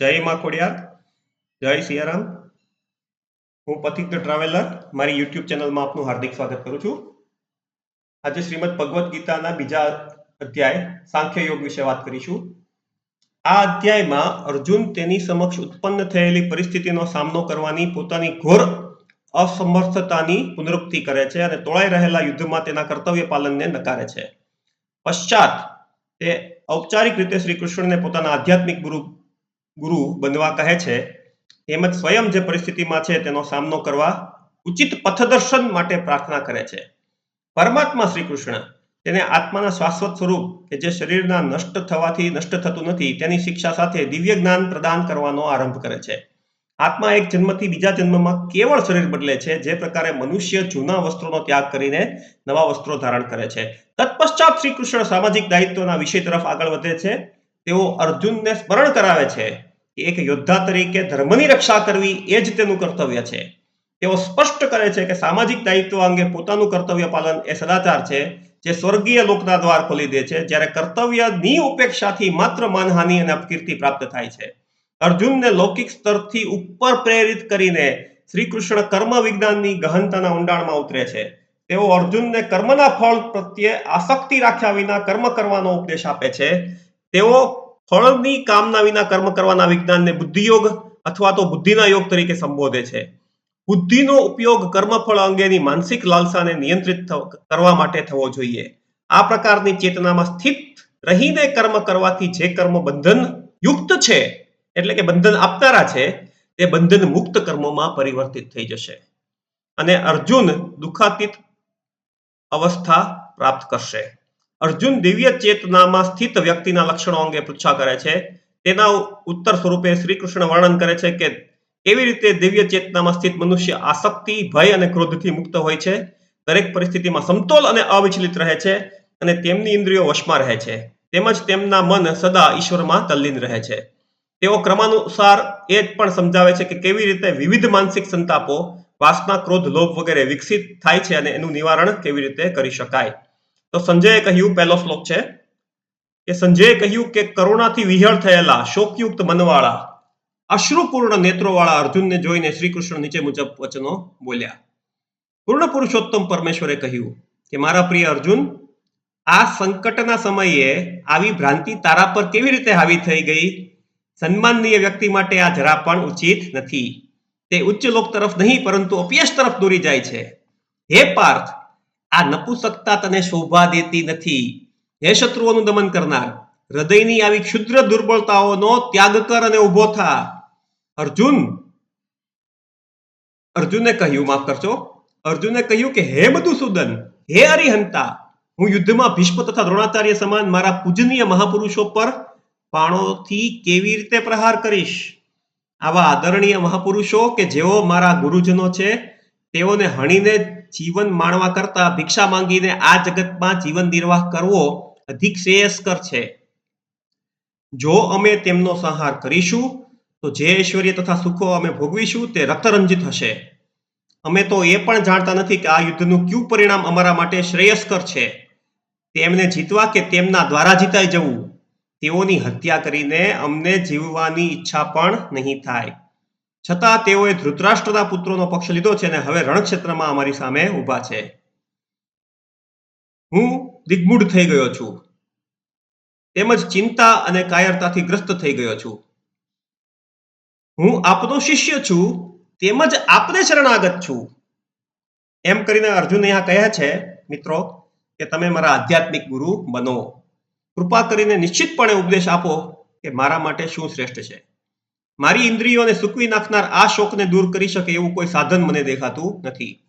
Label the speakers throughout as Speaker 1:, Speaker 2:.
Speaker 1: જય માં ખોડિયાર, જય સિયારામ. હું પથિક ટ્રાવેલર મારી યુટ્યુબ ચેનલમાં આપનું હાર્દિક સ્વાગત કરું છું. આજે શ્રીમદ ભગવદ્ ગીતાના બીજા અધ્યાય, સાંખ્ય યોગ વિશે વાત કરીશું. આ અધ્યાયમાં અર્જુન તેની સમક્ષ ઉત્પન્ન થયેલી પરિસ્થિતિનો સામનો કરવાની પોતાની ઘોર અસમર્થતાની પુનરુક્તિ કરે છે અને તોળાઈ રહેલા યુદ્ધમાં તેના કર્તવ્ય પાલનને નકારે છે. પશ્ચાત તે ઔપચારિક રીતે શ્રી કૃષ્ણને પોતાના આધ્યાત્મિક ગુરુ ગુરુ બનવા કહે છે તેમજ સ્વયં જે પરિસ્થિતિમાં છે તેનો સામનો કરવા ઉચિત પથદર્શન માટે પ્રાર્થના કરે છે. પરમાત્મા શ્રી કૃષ્ણ તેને આત્માના શાશ્વત સ્વરૂપ કે જે શરીરના નષ્ટ થવાથી નષ્ટ થતું નથી, તેની શિક્ષા સાથે દિવ્ય જ્ઞાન પ્રદાન કરવાનો આરંભ કરે છે. આત્મા એક જન્મથી બીજા જન્મમાં કેવળ શરીર બદલે છે, જે પ્રકારે મનુષ્ય જૂના વસ્ત્રોનો ત્યાગ કરીને નવા વસ્ત્રો ધારણ કરે છે. તત્પશ્ચાત શ્રી કૃષ્ણ સામાજિક દાયિત્વના વિષય તરફ આગળ વધે છે. તેઓ અર્જુનને સ્મરણ કરાવે છે. એક યોદ્ધા તરીકે ધર્મની રક્ષા કરવી એ જ તેનું કર્તવ્ય છે. તેઓ સ્પષ્ટ કરે છે કે સામાજિક દાયિત્વ અંગે પોતાનું કર્તવ્ય પાલન એ સદાચાર છે, જે સ્વર્ગીય લોકના દ્વાર ખોલી દે છે, જ્યારે કર્તવ્યની ઉપેક્ષાથી માત્ર માનહાનિ અને અપકીર્તિ પ્રાપ્ત થાય છે. અર્જુનને લૌકિક સ્તરથી ઉપર પ્રેરિત કરીને શ્રી કૃષ્ણ કર્મ વિજ્ઞાનની ગહનતાના ઊંડાણમાં ઉતરે છે. તેઓ અર્જુનને કર્મના ફળ પ્રત્યે આસક્તિ રાખ્યા વિના કર્મ કરવાનો ઉપદેશ આપે છે. તેઓ ફળની કામના વિના કર્મ કરવાના વિજ્ઞાનને બુદ્ધિયોગ અથવા તો બુદ્ધિના યોગ તરીકે સંબોધે છે. બુદ્ધિનો ઉપયોગ કર્મફળ અંગેની માનસિક લાલસાને નિયંત્રિત કરવા માટે થવો જોઈએ. આ પ્રકારની ચેતનામાં સ્થિત રહીને કર્મ કરવાથી જે કર્મ બંધન યુક્ત છે, એટલે કે બંધન આપનારા છે, તે બંધન મુક્ત કર્મોમાં પરિવર્તિત થઈ જશે અને અર્જુન દુઃખાતીત અવસ્થા પ્રાપ્ત કરશે. અર્જુન દિવ્ય ચેતનામાં સ્થિત વ્યક્તિના લક્ષણો અંગે પૃચ્છા કરે છે. તેના ઉત્તર સ્વરૂપે શ્રી કૃષ્ણ વર્ણન કરે છે કે કેવી રીતે દિવ્ય ચેતનામાં સ્થિત મનુષ્ય આસક્તિ, ભય અને ક્રોધથી મુક્ત હોય છે. દરેક પરિસ્થિતિમાં સમતોલ અને અવિચલિત રહે છે અને તેમની ઇન્દ્રિયો વશમાં રહે છે. તેમજ તેમના મન સદા ઈશ્વરમાં તલ્લીન રહે છે. તેઓ ક્રમાનુસાર એ જ પણ સમજાવે છે કે કેવી રીતે વિવિધ માનસિક સંતાપો, વાસના, ક્રોધ, લોભ વગેરે વિકસિત થાય છે અને એનું નિવારણ કેવી રીતે કરી શકાય. તો સંજયે કહ્યું, પહેલો શ્લોક છે, કે સંજયે કહ્યું કે કરુણાથી વિહળ થયેલા શોકયુક્ત મનવાળા, અશ્રુપૂર્ણ નેત્રોવાળા અર્જુનને જોઈને શ્રી કૃષ્ણ નીચે મુજબ વચનો બોલ્યા. પૂર્ણ પુરુષોત્તમ પરમેશ્વરે કહ્યું કે, મારા પ્રિય અર્જુન, આ સંકટના સમયે આવી ભ્રાંતિ તારા પર કેવી રીતે હાવી થઈ ગઈ? સન્માનનીય વ્યક્તિ માટે આ જરા પણ ઉચિત નથી. તે ઉચ્ચ લોક તરફ નહીં, પરંતુ અપયશ તરફ દોરી જાય છે. હે પાર્થ આ નપુસકતા તને શોભા દેતી નથી. હે શત્રુઓનું દમન કરનાર, હૃદયની આવી ક્ષુદ્ર દુર્બળતાઓનો ત્યાગ કર અને ઊભો થા. અર્જુન, અર્જુને કહ્યું, માફ કરજો, અર્જુને કહ્યું કે, હે મધુસૂદન, હે અરિહંતા, હું યુદ્ધમાં ભીષ્મ તથા દ્રોણાચાર્ય સમાન મારા પૂજનીય મહાપુરુષો પર બાણોથી કેવી રીતે પ્રહાર કરીશ? આવા આદરણીય મહાપુરુષો કે જેઓ મારા ગુરુજનો છે, તેઓને હણીને જીવન માણવા કરતા ભિક્ષા માંગીને આ જગતમાં જીવન નિર્વાહ કરવો અધિક શ્રેયસ્કર છે. જો અમે તેમનો સંહાર કરીશું, તો જે ઐશ્વર્ય તથા સુખો અમે ભોગવીશું તે રક્તરંજિત હશે. અમે તો એ પણ જાણતા નથી કે આ યુદ્ધનું કયું પરિણામ અમારા માટે શ્રેયસ્કર છે. તેમને જીતવા કે તેમના દ્વારા જીતાઈ જવું, તેઓની હત્યા કરીને અમને જીવવાની ઈચ્છા પણ નહીં થાય. છતાં તેઓએ ધૃતરાષ્ટ્રના પુત્રોનો પક્ષ લીધો છે અને હવે રણક્ષેત્રમાં અમારી સામે ઊભા છે. હું દિગ્મૂઢ થઈ ગયો છું. તેમજ ચિંતા અને કાયરતાથી ગ્રસ્ત થઈ ગયો છું. હું આપનો શિષ્ય છું, તેમજ આપને શરણાગત છું. એમ કરીને અર્જુન અહીંયા કહે છે, મિત્રો, કે તમે મારા આધ્યાત્મિક ગુરુ બનો. કૃપા કરીને નિશ્ચિતપણે ઉપદેશ આપો કે મારા માટે શું શ્રેષ્ઠ છે. મારી ઇન્દ્રિયોને સૂકવી નાખનાર આ શોકને દૂર કરી શકે એવું કોઈ સાધન મને દેખાતું નથી.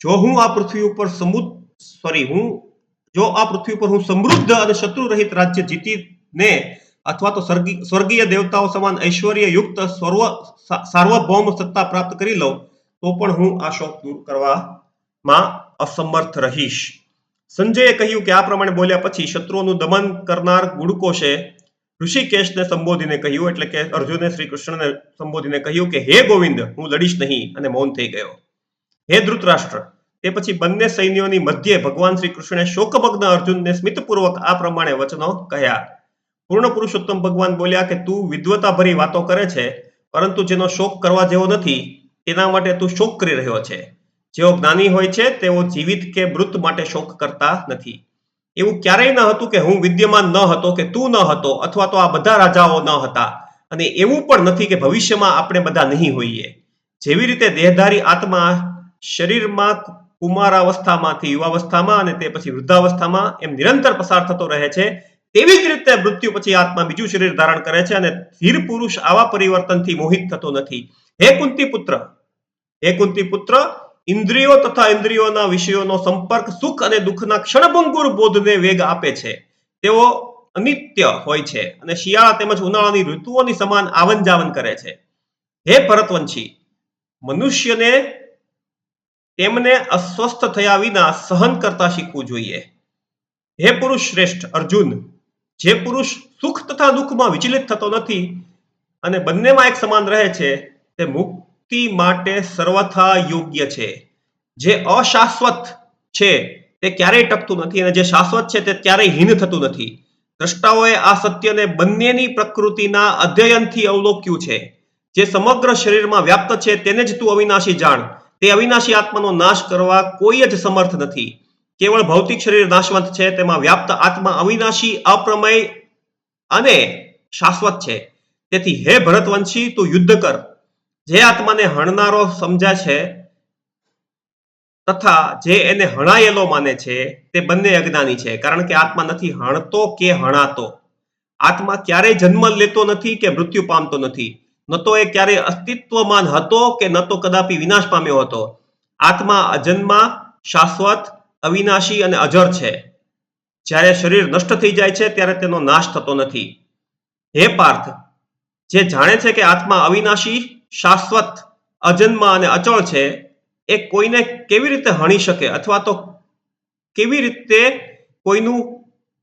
Speaker 1: જો હું આ પૃથ્વી ઉપર સમુદ સોરી હું, જો આ પૃથ્વી પર હું સમૃદ્ધ અને શત્રુ રહિત રાજ્ય જીતીને અથવા તો સ્વર્ગી- સ્વર્ગીય દેવતાઓ સમાન ઐશ્વર્ય યુક્ત સર્વ સાર્વભૌમ સત્તા પ્રાપ્ત કરી લઉં, તો પણ હું આ શોક દૂર કરવામાં અસમર્થ રહીશ. સંજયે કહ્યું કે આ પ્રમાણે બોલ્યા પછી શત્રુઓનું દમન કરનાર ગુડકોશે ઋષિકેશને સંબોધીને કહ્યું, એટલે કે અર્જુને શ્રી કૃષ્ણને સંબોધીને કહ્યું કે, હે ગોવિંદ, હું લડીશ નહીં, અને મૌન થઈ ગયો. હે ધૃતરાષ્ટ્ર, તે પછી બંને સૈન્યોની મધ્યે ભગવાન શ્રી કૃષ્ણે શોકમગ્ન અર્જુનને સ્મિતપૂર્વક આ પ્રમાણે વચનો કહ્યા. પૂર્ણ પુરુષોત્તમ ભગવાન બોલ્યા કે, તું વિદ્વતા ભરી વાતો કરે છે, પરંતુ જેનો શોક કરવા જેવો નથી, તેના માટે તું શોક કરી રહ્યો છે. જેઓ જ્ઞાની હોય છે, તેઓ જીવિત કે મૃત માટે શોક કરતા નથી. એવું ક્યારેય ન હતું કે હું વિદ્યમાન ન હતો, કે તું ન હતો, અથવા તો આ બધા રાજાઓ ન હતા. અને એવું પણ નથી કે ભવિષ્યમાં આપણે બધા નહીં હોઈએ. જેવી રીતે દેહધારી આત્મા શરીરમાં કુમારાવસ્થામાંથી યુવાવસ્થામાં અને તે પછી વૃદ્ધાવસ્થામાં એમ નિરંતર પસાર થતો રહે છે, તેવી જ રીતે મૃત્યુ પછી આત્મા બીજું શરીર ધારણ કરે છે અને ધીર પુરુષ આવા પરિવર્તનથી મોહિત થતો નથી. હે કુંતી પુત્ર હે કુંતી પુત્ર ઇન્દ્રિયો તથા ઇન્દ્રિયોના વિષયોનો સંપર્ક સુખ અને દુઃખના ક્ષણભંગુર બોધને વેગ આપે છે. તેઓ અનિત્ય હોય છે અને શિયાળા તેમજ ઉનાળાની ઋતુઓની સમાન આવન જાવન કરે છે. હે ભરતવંશી, મનુષ્યને તેમને અસ્વસ્થ થયા વિના સહન કરતા શીખવું જોઈએ. હે પુરુષ શ્રેષ્ઠ, અર્જુન, જે પુરુષ સુખ તથા દુઃખમાં વિચલિત થતો નથી અને બંનેમાં એક સમાન રહે છે, તે મુક્તિ માટે સર્વથા યોગ્ય છે. જે અશાશ્વત છે, તે ક્યારેય ટકતું નથી અને જે શાશ્વત છે, તે ક્યારેય હીન થતું નથી. દ્રષ્ટાઓએ આ સત્યને બંનેની પ્રકૃતિના અધ્યયનથી અવલોક્યું છે. જે સમગ્ર શરીરમાં વ્યાપ્ત છે, તેને જ તું અવિનાશી જાણ. તે અવિનાશી આત્માનો નાશ કરવા કોઈ જ સમર્થ નથી. કેવળ ભૌતિક શરીર નાશવંત છે, તેમાં વ્યાપ્ત આત્મા અવિનાશી, અપ્રમેય અને શાશ્વત છે. તેથી હે ભરતવંશી, તું યુદ્ધ કર. જે આત્માને હણનારો સમજ્યા છે તથા જે એને હણાયેલો માને છે, તે બંને અજ્ઞાની છે. કારણ કે આત્મા નથી હણતો કે હણાતો. આત્મા ક્યારેય જન્મ લેતો નથી કે મૃત્યુ પામતો નથી. ન તો એ ક્યારેય અસ્તિત્વમાન હતો કે ન તો કદાપી વિનાશ પામ્યો હતો. આત્મા અજન્મા, શાશ્વત, અવિનાશી અને અજર છે. જ્યારે શરીર નષ્ટ થઈ જાય છે, ત્યારે તેનો નાશ થતો નથી. હે પાર્થ જે જાણે છે કે આત્મા અવિનાશી, શાશ્વત, અજન્મ અને અચળ છે, એ કોઈને કેવી રીતે હણી શકે અથવા તો કેવી રીતે કોઈનું,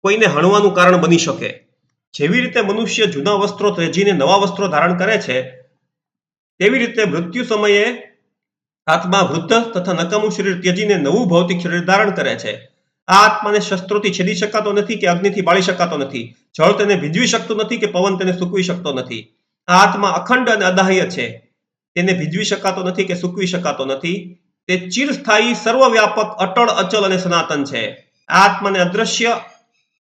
Speaker 1: કોઈને હણવાનું કારણ બની શકે? જેવી રીતે મનુષ્ય જૂના વસ્ત્રો ત્યજીને નવા વસ્ત્રો ધારણ કરે છે, તેવી રીતે મૃત્યુ સમયે આત્મા વૃદ્ધ તથા નકામું શરીર ત્યજીને નવું ભૌતિક શરીર ધારણ કરે છે. આ આત્માને શસ્ત્રોથી છેદી શકાતો નથી કે અગ્નિથી બાળી શકાતો નથી. જળ તેને ભીંજવી શકતું નથી કે પવન તેને સૂકવી શકતો નથી. આ આત્મા અખંડ અને અદાહ્ય છે. તેને ભીંજવી શકાતો નથી કે સૂકવી શકાતો નથી. તે ચિરસ્થાયી, સર્વવ્યાપક, અટળ, અચલ અને સનાતન છે. આ આત્માને અદ્રશ્ય,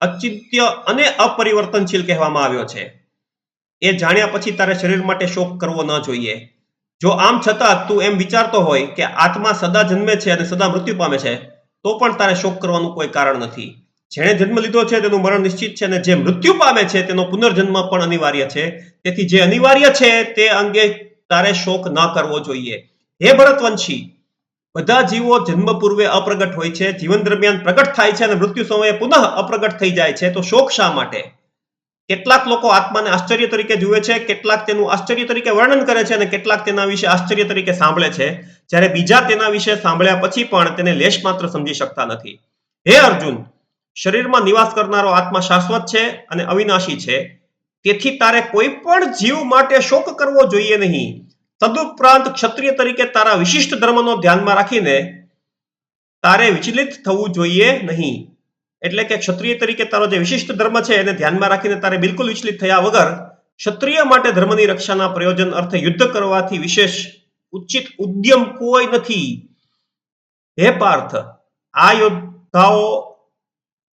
Speaker 1: અચિત્ય અને અપરિવર્તનશીલ કહેવામાં આવ્યો છે. એ જાણ્યા પછી તારે શરીર માટે શોક કરવો ન જોઈએ. જો આમ છતાં તું એમ વિચારતો હોય કે આત્મા સદા જન્મે છે અને સદા મૃત્યુ પામે છે, તો પણ તારે શોક કરવાનું કોઈ કારણ નથી. જેણે જન્મ લીધો છે તેનું મરણ નિશ્ચિત છે અને જે મૃત્યુ પામે છે તેનો પુનર્જન્મ પણ અનિવાર્ય છે. તેથી જે અનિવાર્ય છે તે અંગે તારે શોક ન કરવો જોઈએ. હે ભરતવંશી, બધા જીવો જન્મ પૂર્વે અપ્રગટ હોય છે, જીવન દરમિયાન પ્રગટ થાય છે અને મૃત્યુ સમયે પુનઃ અપ્રગટ થઈ જાય છે. તો શોક શા માટે? કેટલાક લોકો આત્માને આશ્ચર્ય તરીકે જુએ છે, કેટલાક તેનું આશ્ચર્ય તરીકે વર્ણન કરે છે અને કેટલાક તેના વિશે આશ્ચર્ય તરીકે સાંભળે છે. જ્યારે બીજા તેના વિશે સાંભળ્યા પછી પણ તેને લેશ માત્ર સમજી શકતા નથી. હે અર્જુન શરીરમાં નિવાસ કરનારો આત્મા શાશ્વત છે અને અવિનાશી છે. તેથી તારે કોઈ પણ જીવ માટે શોક કરવો જોઈએ નહીં. તદુપરાંત ક્ષત્રિય તરીકે તારા વિશિષ્ટ ધર્મનો ધ્યાનમાં રાખીને તારે વિચલિત થવું જોઈએ નહીં. એટલે કે ક્ષત્રિય તરીકે તારો જે વિશિષ્ટ ધર્મ છે એને ધ્યાનમાં રાખીને તારે બિલકુલ વિચલિત થયા વગર ક્ષત્રિય માટે ધર્મની રક્ષાના પ્રયોજન અર્થે યુદ્ધ કરવાથી વિશેષ ઉચિત ઉદ્યમ કોઈ નથી. હે પાર્થ, આ યોદ્ધાઓ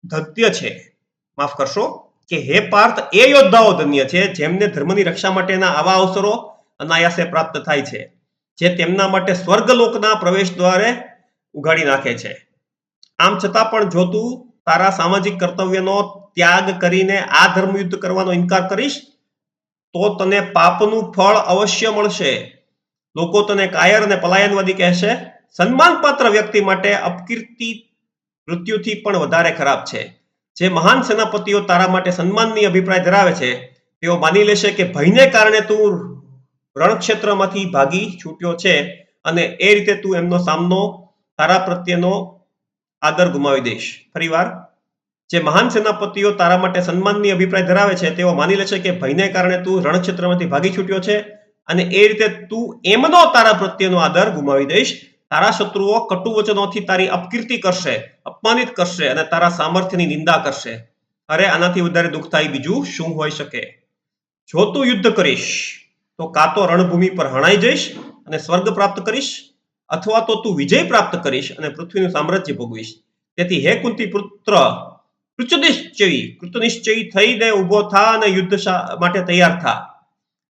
Speaker 1: ધન્ય છે. માફ કરશો. કે હે પાર્થ, એ યોદ્ધાઓ ધન્ય છે, જેમને ધર્મની રક્ષા માટેના આવા અવસરો અનાયાસે પ્રાપ્ત થાય છે, જે તેમના માટે સ્વર્ગલોકના પ્રવેશ દ્વારે ઉગાડી નાખે છે. આમ છતાં પણ જો તું તારા સામાજિક કર્તવ્યનો ત્યાગ કરીને આ ધર્મયુદ્ધ કરવાનો ઇનકાર કરીશ, તો તને પાપનું ફળ અવશ્ય મળશે. લોકો તને કાયર અને પલાયનવાદી કહેશે. સન્માનપાત્ર વ્યક્તિ માટે અપકીર્તિ મૃત્યુથી પણ વધારે ખરાબ છે. જે મહાન સેનાપતિઓ તારા માટે સન્માનની અભિપ્રાય ધરાવે છે, તેઓ માની લેશે કે ભયને કારણે તું રણક્ષેત્રમાંથી ભાગી છૂટ્યો છે અને એ રીતે તું એમનો સામનો તારા પ્રત્યેનો આદર ગુમાવી દઈશ. ફરીવાર, જે મહાન સેનાપતિઓ તારા માટે સન્માનની અભિપ્રાય ધરાવે છે, તેઓ માની લેશે કે ભયને કારણે તું રણક્ષેત્રમાંથી ભાગી છૂટ્યો છે અને એ રીતે તું એમનો તારા પ્રત્યેનો આદર ગુમાવી દઈશ. તારા શત્રુઓ કટુ વચનોથી તારી અપકીર્તિ કરશે, અપમાનિત કરશે અને તારા સામર્થ્યની નિંદા કરશે. અરે, આનાથી વધારે દુઃખ થાય બીજું શું હોઈ શકે? જો તું યુદ્ધ કરીશ, તો કાં તો રણભૂમિ પર હણાઈ જઈશ અને સ્વર્ગ પ્રાપ્ત કરીશ, અથવા તો તું વિજય પ્રાપ્ત કરીશ અને પૃથ્વીનું સામ્રાજ્ય ભોગવીશ. તેથી હે કુંતી પુત્ર, કૃતનિશ્ચયી કૃતનિશ્ચયી થઈને ઊભો થા અને યુદ્ધ માટે તૈયાર થા.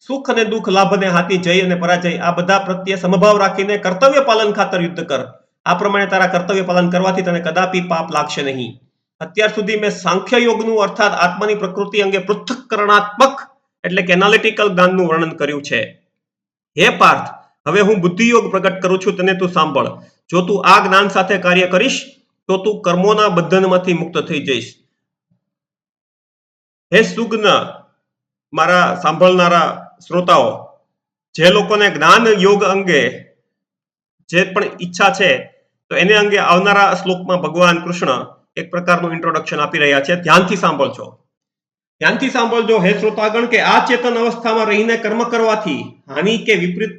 Speaker 1: સુખ અને દુઃખ લાભ અને હાથી જય અને પરાજય, આ બધા પ્રત્યે સમભાવ રાખીને કર્તવ્ય પાલન ખાતર યુદ્ધ કર. આ પ્રમાણે તારા કર્તવ્ય પાલન કરવાથી તને કદાપી પાપ લાગશે નહીં. અત્યાર સુધી મેં સાંખ્ય યોગનું અર્થાત આત્માની પ્રકૃતિ અંગે પૃથ્થકરણાત્મક એટલે કે એનાલિટિકલ જ્ઞાનનું વર્ણન કર્યું છે. હે પાર્થ, હવે હું બુદ્ધિયોગ પ્રગટ કરું છું તને તું સાંભળ. જો તું આ જ્ઞાન સાથે કાર્ય કરીશ, તો તું કર્મોના બંધનમાંથી મુક્ત થઈ જઈશ. હે સુગ્ન મારા સાંભળનારા શ્રોતાઓ, જે લોકોને જ્ઞાન યોગ અંગે જે પણ ઈચ્છા છે, તો એને અંગે આવનારા શ્લોકમાં ભગવાન કૃષ્ણ એક પ્રકારનું ઇન્ટ્રોડક્શન આપી રહ્યા છે. ધ્યાનથી સાંભળજો. ધ્યાનથી સાંભળજો, હે શ્રોતાગણ, કે આ ચેતન અવસ્થામાં રહીને કર્મ કરવાથી હાનિ કે વિપરીત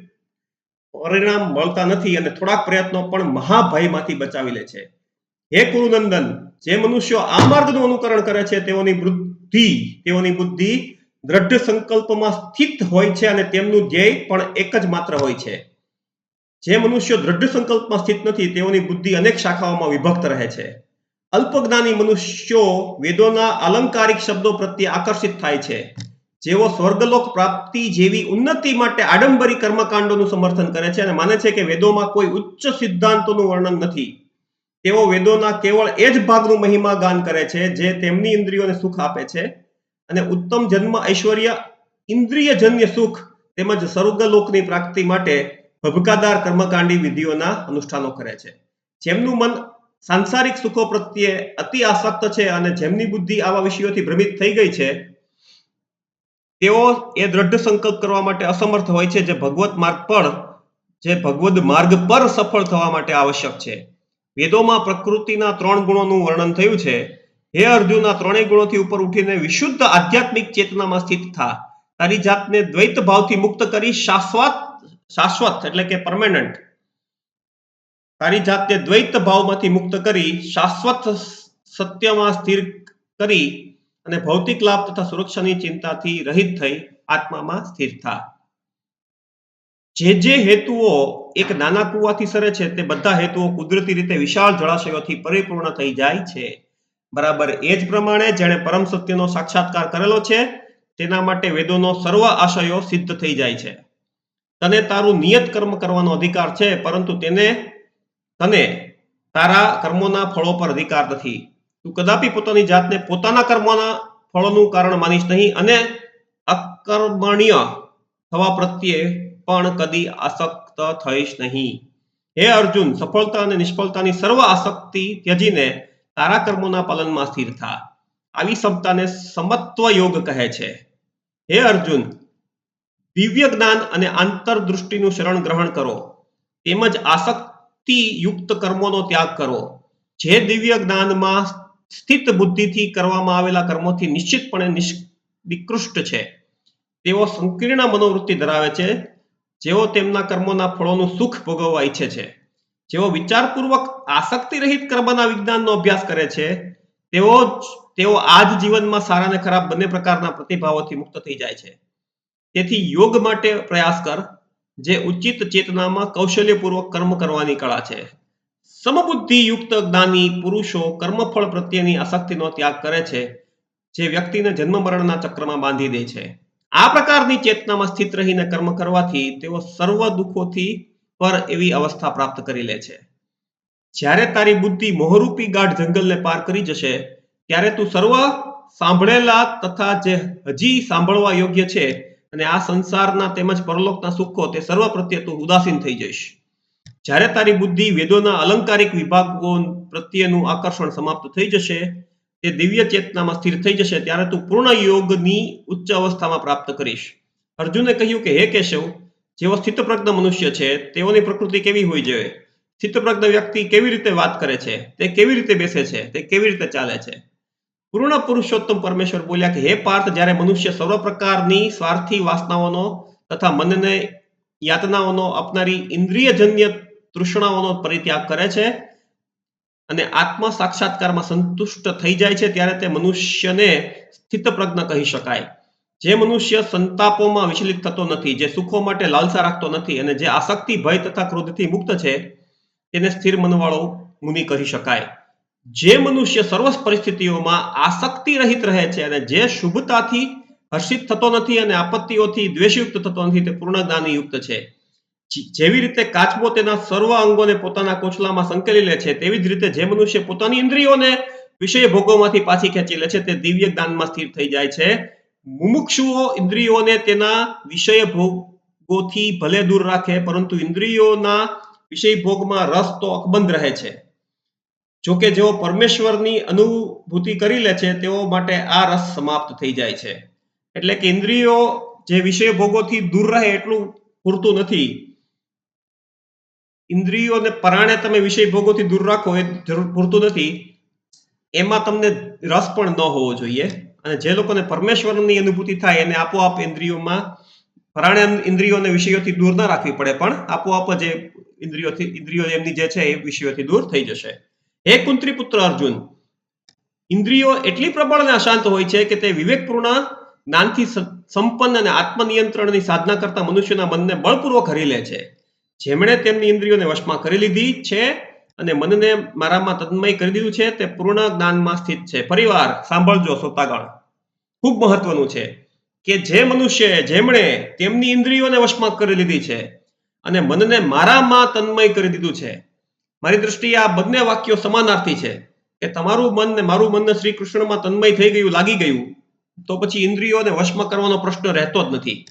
Speaker 1: પરિણામ મળતા નથી અને થોડાક પ્રયત્નો પણ મહાભયમાંથી બચાવી લે છે. હે કુરુનંદન જે મનુષ્યો આ માર્ગનું અનુકરણ કરે છે, તેઓની વૃદ્ધિ તેઓની બુદ્ધિ દ્રઢ સંકલ્પમાં સ્થિત હોય છે અને તેમનું ધ્યેય પણ એક જ માત્ર હોય છે. જે મનુષ્યો દ્રઢ સંકલ્પમાં સ્થિત નથી, તેઓની બુદ્ધિ અનેક શાખાઓમાં વિભક્ત રહે છે. અલ્પજ્ઞાની મનુષ્યો વેદોના અલંકારિક શબ્દો પ્રત્યે આકર્ષિત થાય છે. જેઓ સ્વર્ગલોક પ્રાપ્તિ જેવી ઉન્નતિ માટે આડંબરી કર્મકાંડોનું સમર્થન કરે છે અને માને છે કે વેદોમાં કોઈ ઉચ્ચ સિદ્ધાંતોનું વર્ણન નથી. તેઓ વેદોના કેવળ એ જ ભાગનું મહિમા ગાન કરે છે જે તેમની ઇન્દ્રિયોને સુખ આપે છે. અને ઉત્તમ જન્મ ઐશ્વર્ય ઇન્દ્રિયજન્ય સુખ તેમજ સ્વર્ગલોકની પ્રાપ્તિ માટે ભભકાદાર કર્મકાંડી વિધિઓના અનુષ્ઠાનો કરે છે. જેમનું મન સાંસારિક સુખો પ્રત્યે અતિ આસક્ત છે અને જેમની બુદ્ધિ આવા વિષયોથી ભ્રમિત થઈ ગઈ છે, તેઓ એ દ્રઢ સંકલ્પ કરવા માટે અસમર્થ હોય છે જે ભગવત માર્ગ પર, જે ભગવદ માર્ગ પર સફળ થવા માટે આવશ્યક છે. વેદોમાં પ્રકૃતિના ત્રણ ગુણોનું વર્ણન થયું છે. હે અર્જુનના ત્રણેય ગુણોથી ઉપર ઉઠીને વિશુદ્ધ આધ્યાત્મિક ચેતનામાં સ્થિત થા. તારી જાતને દ્વૈત ભાવથી મુક્ત કરી શાશ્વત શાશ્વત એટલે કે પરમેનન્ટ તારી જાતને દ્વૈત ભાવમાંથી મુક્ત કરી શાશ્વત સત્યમાં સ્થિર કરી અને ભૌતિક લાભ તથા સુરક્ષાની ચિંતાથી રહિત થઈ આત્મામાં સ્થિર થા. જે જે હેતુઓ એક નાના કુવાથી સરે છે, તે બધા હેતુઓ કુદરતી રીતે વિશાળ જળાશયોથી પરિપૂર્ણ થઈ જાય છે. બરાબર એ જ પ્રમાણે જેણે પરમ સત્યનો સાક્ષાત્કાર કરેલો છે, તેના માટે વેદોનો સર્વ આશયો સિદ્ધ થઈ જાય છે. તને તારું નિયત કર્મ કરવાનો અધિકાર છે, પરંતુ તેને, તને તારા કર્મોના ફળો પર અધિકાર નથી. તું કદાપી પોતાની જાતને પોતાના કર્મોના ફળોનું કારણ માનીશ નહીં અને અકર્મણ્ય થવા પ્રત્યે પણ કદી આસક્ત થઈશ નહીં. હે અર્જુન, સફળતા અને નિષ્ફળતાની સર્વ આસક્તિ ત્યજીને તારા કર્મોના પાલનમાં સ્થિર થા. આવી સમતાને સમત્વ યોગ કહે છે. હે અર્જુન, દિવ્ય જ્ઞાન અને આંતરદૃષ્ટિનું શરણ ગ્રહણ કરો. તેમજ આસક્તિ યુક્ત કર્મોનો ત્યાગ કરો. જે દિવ્ય જ્ઞાનમાં સ્થિત બુદ્ધિથી કરવામાં આવેલા કર્મોથી નિશ્ચિતપણે નિકૃષ્ટ છે. તેઓ સંકીર્ણ મનોવૃત્તિ ધરાવે છે. જેઓ તેમના કર્મોના ફળોનું સુખ ભોગવવા ઈચ્છે છે. જેઓ વિચારપૂર્વક આસક્તિ રહિત કર્મના વિજ્ઞાનનો અભ્યાસ કરે છે, તેઓ તેઓ આ જ જીવનમાં સારા અને ખરાબ બંને પ્રકારના પ્રતિભાવોથી મુક્ત થઈ જાય છે. તેથી યોગ માટે પ્રયાસ કર, જે ઉચિત ચેતનામાં કૌશલ્યપૂર્વક કર્મ કરવાની કળા છે. સમબુદ્ધિ યુક્ત જ્ઞાની પુરુષો કર્મફળ પ્રત્યેની આસક્તિનો ત્યાગ કરે છે, જે વ્યક્તિને જન્મ મરણના ચક્રમાં બાંધી દે છે. આ પ્રકારની ચેતનામાં સ્થિત રહીને કર્મ કરવાથી તેઓ સર્વ દુઃખોથી પર એવી અવસ્થા પ્રાપ્ત કરી લે છે. જ્યારે તારી બુદ્ધિ મોહરૂપી ગાઢ જંગલને પાર કરી જશે, ત્યારે તું સર્વ સાંભળેલા તથા જે હજી સાંભળવા યોગ્ય છે અને આ સંસારના તેમજ પરલોકના સુખો તે સર્વ પ્રત્યે તું ઉદાસીન થઈ જઈશ. જ્યારે તારી બુદ્ધિ વેદોના અલંકારિક વિભાગો પ્રત્યેનું આકર્ષણ સમાપ્ત થઈ જશે, તે દિવ્ય ચેતનામાં સ્થિર થઈ જશે, ત્યારે તું પૂર્ણ યોગની ઉચ્ચ અવસ્થામાં પ્રાપ્ત કરીશ. અર્જુને કહ્યું કે, હે કેશવ જેઓ સ્થિતપ્રજ્ઞ મનુષ્ય છે, તેઓની પ્રકૃતિ કેવી હોવી જોઈએ? સ્થિતપ્રજ્ઞ વ્યક્તિ કેવી રીતે વાત કરે છે? તે કેવી રીતે બેસે છે? તે કેવી રીતે ચાલે છે? પૂર્ણ પુરુષોત્તમ પરમેશ્વર બોલ્યા કે, હે પાર્થ, જ્યારે મનુષ્ય સર્વ પ્રકારની સ્વાર્થી વાસનાઓનો તથા મનને યાતનાઓનો આપનારી ઇન્દ્રિયજન્ય તૃષ્ણાઓનો પરિત્યાગ કરે છે અને આત્મ સાક્ષાત્કારમાં સંતુષ્ટ થઈ જાય છે, ત્યારે તે મનુષ્યને સ્થિતપ્રજ્ઞ કહી શકાય. જે મનુષ્ય સંતાપોમાં વિચલિત થતો નથી, જે સુખો માટે લાલસા રાખતો નથી અને જે આસક્તિ, ભય તથા ક્રોધથી મુક્ત છે, તેને સ્થિર મનવાળો મુનિ કહી શકાય. જે મનુષ્ય સર્વ પરિસ્થિતિઓમાં આસક્તિ રહિત રહે છે અને જે શુભતાથી હર્ષિત થતો નથી અને આપત્તિઓથી દ્વેષયુક્ત થતો નથી, તે પૂર્ણ જ્ઞાનીયુક્ત છે જેવી રીતે કાચબો તેના સર્વ અંગોને પોતાના કોચલામાં સંકેલી લે છે, તેવી જ રીતે જે મનુષ્ય પોતાની ઇન્દ્રિયોને વિષય ભોગોમાંથી પાછી ખેંચી લે છે, તે દિવ્ય જ્ઞાનમાં સ્થિર થઈ જાય છે. મુમુક્ષુઓ ઇન્દ્રિયોને તેના વિષય ભોગોથી ભલે દૂર રાખે, પરંતુ ઇન્દ્રિયોના વિષય ભોગમાં રસ તો અકબંધ રહે છે. જોકે જેઓ પરમેશ્વરની અનુભૂતિ કરી લે છે, તેઓ માટે આ રસ સમાપ્ત થઈ જાય છે. એટલે કે ઇન્દ્રિયો જે વિષય ભોગોથી દૂર રહે એટલું પૂરતું નથી. ઇન્દ્રિયોને પરાણે તમે વિષય ભોગોથી દૂર રાખો એ જરૂર પૂરતું નથી. એમાં તમને રસ પણ ન હોવો જોઈએ. અને જે લોકોને પરમેશ્વરની અનુભૂતિ થાય એને આપોઆપ ઇન્દ્રિયોમાં પરાણે ઇન્દ્રિયોને વિષયોથી દૂર ન રાખવી પડે, પણ આપોઆપ જે ઇન્દ્રિયોથી, ઇન્દ્રિયો એમની જે છે એ વિષયોથી દૂર થઈ જશે. હે કુંત્રી પુત્ર અર્જુન, ઇન્દ્રિયો એટલી પ્રબળ અને અશાંત હોય છે કે તે વિવેકપૂર્ણ, જ્ઞાનથી સંપન્ન અને આત્મનિયંત્રણની સાધના કરતા મનુષ્યના મનને બળપૂર્વક હરી લે છે. જેમણે તેમની ઇન્દ્રિયોને વશમાં કરી લીધી છે અને મનને મારામાં તન્મય કરી દીધું છે, તે પૂર્ણ જ્ઞાનમાં સ્થિત છે. પરિવાર સાંભળજો શ્રોતાગણ. ખૂબ મહત્વનું છે કે જે મનુષ્ય જેમણે તેમની ઇન્દ્રિયોને વશમાં કરી લીધી છે અને મનને મારામાં તન્મય કરી દીધું છે. મારી દ્રષ્ટિએ આ બંને વાક્યો સમાનાર્થી છે કે તમારું મન ને મારું મન શ્રી કૃષ્ણમાં તન્મય થઈ ગયું, લાગી ગયું, તો પછી ઇન્દ્રિયોને વશમાં કરવાનો પ્રશ્ન રહેતો જ નથી.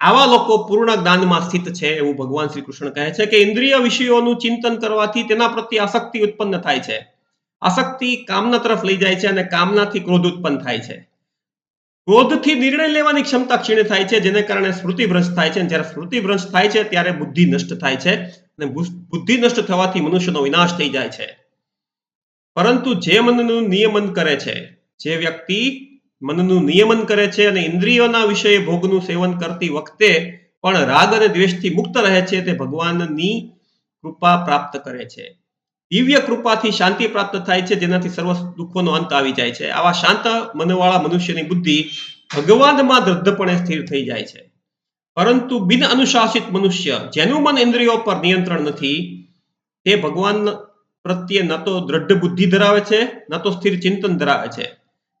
Speaker 1: આવા લોકો પૂર્ણ જ્ઞાનમાં સ્થિત છે એવું ભગવાન શ્રી કૃષ્ણ કહે છે કે ઇન્દ્રિય વિષયોનું ચિંતન કરવાથી તેના પ્રત્યે આસક્તિ ઉત્પન્ન થાય છે. આસક્તિ કામના તરફ લઈ જાય છે અને કામનાથી ક્રોધ ઉત્પન્ન થાય છે. ક્રોધથી નિર્ણય લેવાની ક્ષમતા ક્ષીણ થાય છે, જેને કારણે સ્મૃતિ ભ્રંશ થાય છે જ્યારે સ્મૃતિ ભ્રંશ થાય છે, ત્યારે બુદ્ધિ નષ્ટ થાય છે અને બુદ્ધિ નષ્ટ થવાથી મનુષ્યનો વિનાશ થઈ જાય છે. પરંતુ જે મનનું નિયમન કરે છે, જે વ્યક્તિ મનનું નિયમન કરે છે અને ઇન્દ્રિયોના વિષય ભોગનું સેવન કરતી વખતે પણ રાગ અને દ્વેષથી મુક્ત રહે છે તે ભગવાનની કૃપા પ્રાપ્ત કરે છે. દિવ્ય કૃપાથી શાંતિ પ્રાપ્ત થાય છે જેનાથી સર્વ દુઃખોનો અંત આવી જાય છે. આવા શાંત મનવાળા મનુષ્યની બુદ્ધિ ભગવાનમાં દ્રઢપણે સ્થિર થઈ જાય છે. પરંતુ બિન અનુશાસિત મનુષ્ય જેનું મન ઇન્દ્રિયો પર નિયંત્રણ નથી, તે ભગવાન પ્રત્યે ન તો દ્રઢ બુદ્ધિ ધરાવે છે, ન તો સ્થિર ચિંતન ધરાવે છે.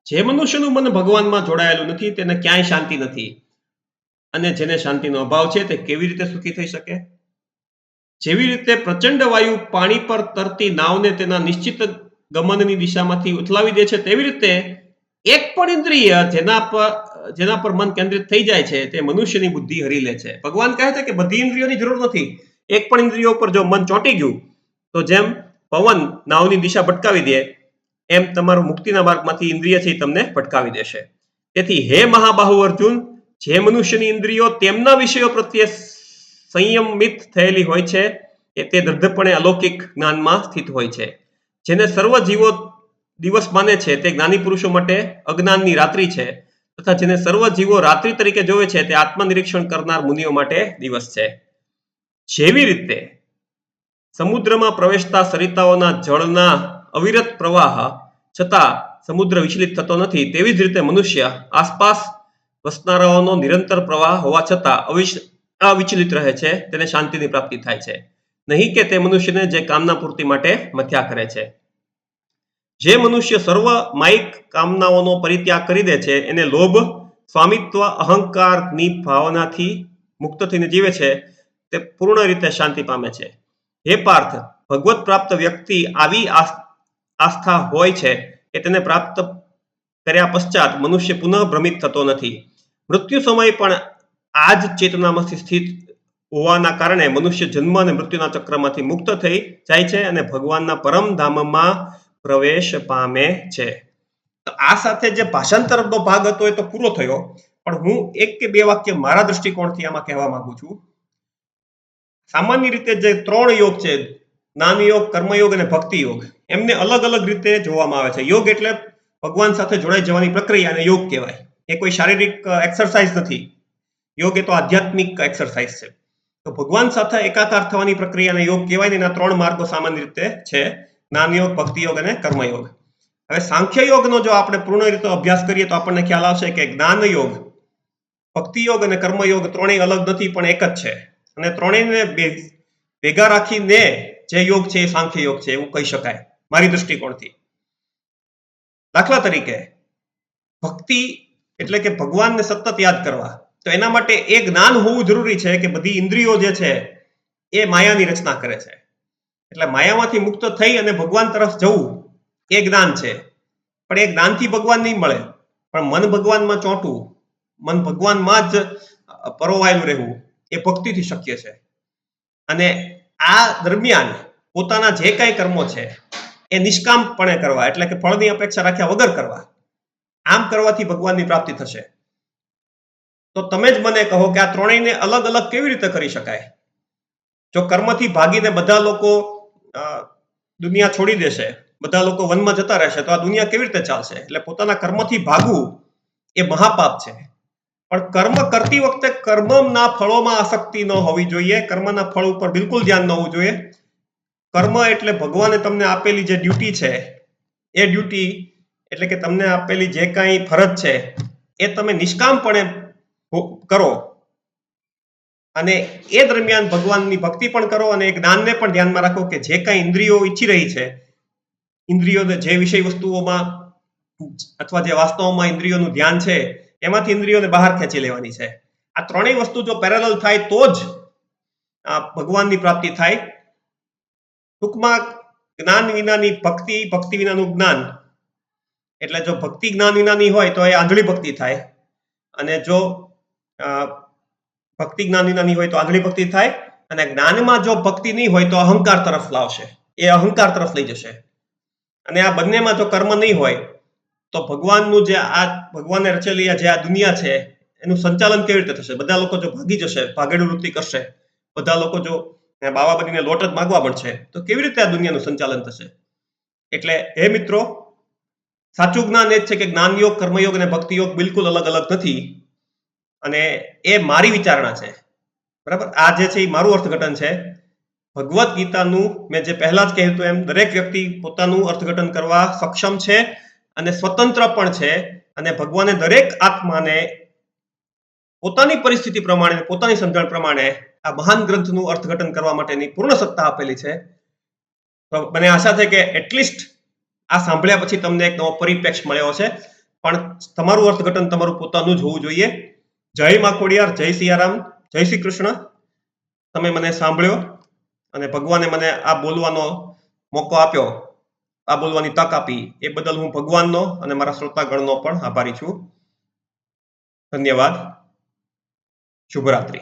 Speaker 1: જે મનુષ્યનું મન ભગવાનમાં જોડાયેલું નથી, તેને ક્યાંય શાંતિ નથી. અને જેને શાંતિનો અભાવ છે, તે કેવી રીતે સુખી થઈ શકે? જેવી રીતે પ્રચંડ વાયુ પાણી પર તરતી નાવને તેના નિશ્ચિત ગમનની દિશામાંથી ઉથલાવી દે છે, તેવી રીતે એક પણ ઇન્દ્રિય જેના પર જેના પર મન કેન્દ્રિત થઈ જાય છે, તે મનુષ્યની બુદ્ધિ હરી લે છે. ભગવાન કહે છે કે બધી ઇન્દ્રિયોની જરૂર નથી. એક પણ ઇન્દ્રિયો પર જો મન ચોંટી ગયું, તો જેમ પવન નાવની દિશા ભટકાવી દે એમ તમારું મુક્તિના માર્ગમાંથી ઇન્દ્રિયથી તમને ભટકાવી દેશે. તેથી હે મહાબાહુ અર્જુન, જે મનુષ્યની ઇન્દ્રિયો તેમના વિષયો પ્રત્યે સંયમિત થયેલી હોય છે કે તે દૃઢપણે અલૌકિક જ્ઞાનમાં સ્થિત હોય છે. જેને સર્વ જીવો દિવસ માને છે, તે જ્ઞાની પુરુષો માટે અજ્ઞાનની રાત્રિ છે, તથા જેને સર્વ જીવો રાત્રિ તરીકે જોવે છે, તે આત્મનિરીક્ષણ કરનાર મુનિઓ માટે દિવસ છે. જેવી રીતે સમુદ્રમાં પ્રવેશતા સરિતાઓના જળના અવિરત પ્રવાહ છતાં સમુદ્ર વિચલિત થતો નથી, તેવી જ રીતે મનુષ્ય આસપાસ વસનારાઓનો નિરંતર પ્રવાહ હોવા છતાં અવિચલિત રહે છે, તેને શાંતિની પ્રાપ્તિ થાય છે. નહીં કે તે મનુષ્યને જે કામના પૂર્તિ માટે મથ્યા કરે છે. જે મનુષ્ય સર્વ માયિક કામનાઓનો પરિત્યાગ કરી દે છે, એને લોભ, સ્વામિત્વ અહંકારની ભાવનાથી મુક્ત થઈને જીવે છે, તે પૂર્ણ રીતે શાંતિ પામે છે. હે પાર્થ, ભગવત પ્રાપ્ત વ્યક્તિ આવી આસ્થા હોય છે કે તેને પ્રાપ્ત કર્યા પશ્ચાત મનુષ્ય પુનઃ ભ્રમિત થતો નથી. મૃત્યુ સમય પણ આ જ ચેતનામાંથી સ્થિત હોવાના કારણે મનુષ્ય જન્મ અને મૃત્યુના ચક્રમાંથી મુક્ત થઈ જાય છે અને ભગવાનના પરમ ધામમાં પ્રવેશ પામે છે. તો આ સાથે જે ભાષાંતરનો ભાગ હતો એ તો પૂરો થયો. પણ હું એક કે બે વાક્ય મારા દ્રષ્ટિકોણથી આમાં કહેવા માંગુ છું. સામાન્ય રીતે જે ત્રણ યોગ છે જ્ઞાન યોગ કર્મયોગ અને ભક્તિ યોગ એમને અલગ અલગ રીતે જોવામાં આવે છે. યોગ એટલે ભગવાન સાથે જોડાઈ જવાની પ્રક્રિયા અને યોગ કહેવાય. એ કોઈ શારીરિક એક્સરસાઇઝ નથી. યોગ એ તો આધ્યાત્મિક એક્સરસાઇઝ છે. તો ભગવાન સાથે એકાકાર થવાની પ્રક્રિયાને યોગ કહેવાય એના ત્રણ માર્ગો સામાન્ય રીતે છે. જ્ઞાન યોગ ભક્તિ યોગ અને કર્મયોગ. હવે સાંખ્ય યોગનો જો આપણે પૂર્ણ રીતે અભ્યાસ કરીએ તો આપણને ખ્યાલ આવશે કે જ્ઞાન યોગ ભક્તિ યોગ અને કર્મયોગ ત્રણેય અલગ નથી પણ એક જ છે. અને ત્રણેયને ભેગા રાખીને જે યોગ છે એ સાંખ્ય યોગ છે એવું કહી શકાય, મારી દૃષ્ટિકોણથી. દાખલા તરીકે, ભક્તિ એટલે કે ભગવાનને સતત યાદ કરવા, તો એના માટે એ જ્ઞાન હોવું જરૂરી છે કે બધી ઇન્દ્રિયો જે છે એ માયાની રચના કરે છે. એટલે માયામાંથી મુક્ત થઈ અને ભગવાન તરફ જવું, એ જ્ઞાન છે. પણ એ જ્ઞાનથી ભગવાન નહીં મળે. પણ મન ભગવાનમાં ચોંટવું, મન ભગવાનમાં જ પરોવાયેલું રહેવું, એ ભક્તિથી શક્ય છે. અને આ દરમિયાન પોતાના જે કાંઈ કર્મો છે, એ નિષ્કામપણે કરવા, એટલે કે ફળની અપેક્ષા રાખ્યા વગર કરવા. આમ કરવાથી ભગવાનની પ્રાપ્તિ થશે. તો તમે જ મને કહો કે આ ત્રણેયને અલગ અલગ કેવી રીતે કરી શકાય? જો કર્મથી ભાગીને બધા લોકો દુનિયા છોડી દેશે, બધા લોકો વનમાં જતા રહેશે, તો આ દુનિયા કેવી રીતે ચાલશે? એટલે પોતાના કર્મથી ભાગવું એ મહાપાપ છે. પણ કર્મ કરતી વખતે કર્મના ફળોમાં આસક્તિ ન હોવી જોઈએ. કર્મના ફળ ઉપર બિલકુલ ધ્યાન ન હોવું જોઈએ. કર્મ એટલે ભગવાને તમને આપેલી જે ડ્યુટી છે, એ ડ્યુટી એટલે કે તમને આપેલી જે કાંઈ ફરજ છે, એ તમે નિષ્કામપણે કરો. અને એ દરમિયાન ભગવાનની ભક્તિ પણ કરો અને જ્ઞાનને પણ ધ્યાનમાં રાખો કે જે કાંઈ ઇન્દ્રિયો ઈચ્છી રહી છે, ઇન્દ્રિયોને જે વિષય વસ્તુઓમાં, અથવા જે વાસ્તવમાં ઇન્દ્રિયોનું ધ્યાન છે એમાંથી ઇન્દ્રિયોને બહાર ખેંચી લેવાની છે. આ ત્રણેય વસ્તુ જો પેરેલલ થાય તો જ ભગવાનની પ્રાપ્તિ થાય. ટૂંકમાં જ્ઞાન વિનાની ભક્તિ ભક્તિ વિનાનું જ્ઞાન. એટલે જો ભક્તિ જ્ઞાન વિનાની હોય તો એ આંધળી ભક્તિ થાય. અને જો ભક્તિ જ્ઞાન વિનાની હોય તો આંધળી ભક્તિ થાય. અને જ્ઞાનમાં જો ભક્તિ નહીં હોય તો અહંકાર તરફ લાવશે. એ અહંકાર તરફ લઈ જશે. અને આ બંનેમાં જો કર્મ નહીં હોય તો ભગવાનનું જે આ, ભગવાને રચેલી જે આ દુનિયા છે, એનું સંચાલન કેવી રીતે થશે? બધા લોકો જો ભાગી જશે, ભાગેડું વૃત્તિ કરશે, બધા લોકો જો બાવા બનીને લોટ જ માગવા પડશે તો કેવી રીતે આ દુનિયાનું સંચાલન થશે? એટલે હે મિત્રો, સાચું જ્ઞાન એ જ છે કે જ્ઞાન યોગ કર્મયોગ અને ભક્તિ યોગ બિલકુલ અલગ અલગ નથી. અને એ મારી વિચારણા છે. બરાબર? આ જે છે એ મારું અર્થઘટન છે. ભગવદ્ ગીતાનું મેં જે પહેલા જ કહ્યું હતું એમ, દરેક વ્યક્તિ પોતાનું અર્થઘટન કરવા સક્ષમ છે. અને સ્વતંત્ર પણ છે અને ભગવાને દરેક આત્માને પોતાની પરિસ્થિતિ પ્રમાણે પોતાની સમજણ પ્રમાણે આ મહાન ગ્રંથનું અર્થઘટન કરવા માટેની પૂર્ણ સત્તા આપેલી છે. તો મને આશા છે કે એટલીસ્ટ આ સાંભળ્યા પછી તમને એક નવો પરિપ્રેક્ષ મળ્યો છે પણ તમારું અર્થઘટન તમારું પોતાનું જ હોવું જોઈએ. જય મા ખોડિયાર, જય સિયારામ, જય શ્રી કૃષ્ણ. તમે મને સાંભળ્યો અને ભગવાને મને આ બોલવાનો મોકો આપ્યો. આ બોલવાની તક આપી. એ બદલ હું ભગવાનનો અને મારા શ્રોતાગણનો પણ આભારી છું. ધન્યવાદ. શુભરાત્રી.